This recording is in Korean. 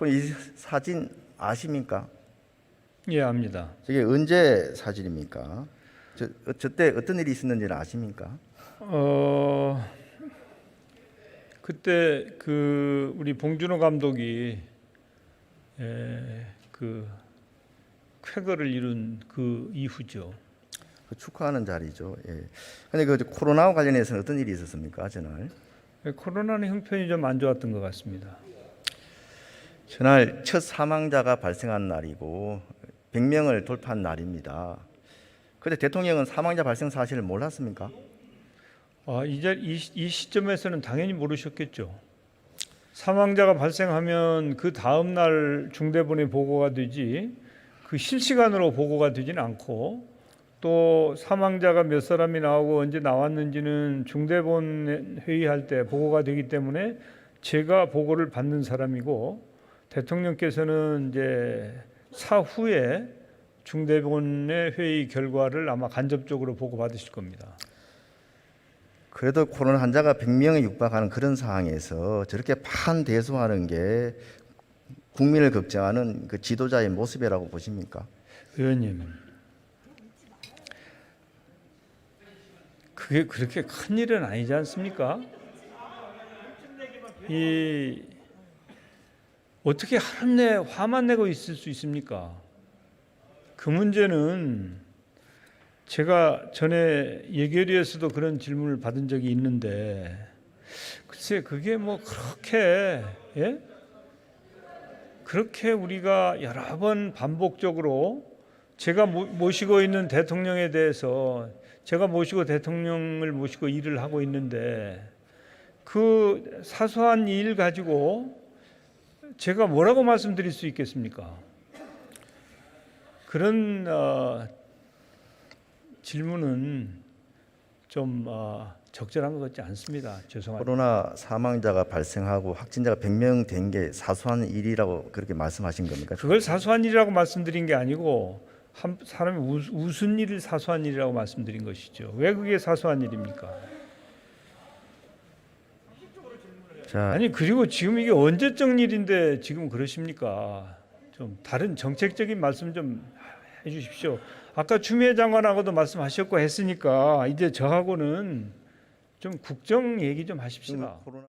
좀이 사진 아십니까? 예, 압니다. 저게 언제 사진입니까? 저, 어, 저때 어떤 일이 있었는지는 아십니까? 어 그때 그 우리 봉준호 감독이 에, 그 쾌거를 이룬 그 이후죠. 그 축하하는 자리죠. 예. 근데 그 코로나와 관련해서는 어떤 일이 있었습니까? 전날 코로나는 형편이 좀 안 좋았던 것 같습니다. 전날 첫 사망자가 발생한 날이고 100명을 돌파한 날입니다. 그때 대통령은 사망자 발생 사실을 몰랐습니까? 아, 이, 시- 이 시점에서는 당연히 모르셨겠죠. 사망자가 발생하면 그 다음 날 중대본에 보고가 되지 그 실시간으로 보고가 되지는 않고 또 사망자가 몇 사람이 나오고 언제 나왔는지는 중대본 회의할 때 보고가 되기 때문에 제가 보고를 받는 사람이고 대통령께서는 이제 사후에 중대본의 회의 결과를 아마 간접적으로 보고 받으실 겁니다. 그래도 코로나 환자가 100명에 육박하는 그런 상황에서 저렇게 판대소하는 게 국민을 걱정하는 그 지도자의 모습이라고 보십니까? 의원님, 그게 그렇게 큰 일은 아니지 않습니까? 이 어떻게 하루 내 화만 내고 있을 수 있습니까? 그 문제는 제가 전에 예결위에서도 그런 질문을 받은 적이 있는데 글쎄 그게 뭐 그렇게 예? 그렇게 우리가 여러 번 반복적으로 제가 모- 모시고 있는 대통령에 대해서 제가 모시고 대통령을 모시고 일을 하고 있는데 그 사소한 일 가지고 제가 뭐라고 말씀드릴 수 있겠습니까? 그런 어, 질문은 좀 어, 적절한 것 같지 않습니다. 죄송합니다. 코로나 사망자가 발생하고 확진자가 100명 된 게 사소한 일이라고 그렇게 말씀하신 겁니까? 그걸 사소한 일이라고 말씀드린 게 아니고 한 사람이 우, 웃은 일을 사소한 일이라고 말씀드린 것이죠. 왜 그게 사소한 일입니까? 자, 아니 그리고 지금 이게 언제적 일인데 지금 그러십니까? 좀 다른 정책적인 말씀 좀 해주십시오. 아까 추미애 장관하고도 말씀하셨고 했으니까 이제 저하고는 좀 국정 얘기 좀 하십시다. 코로나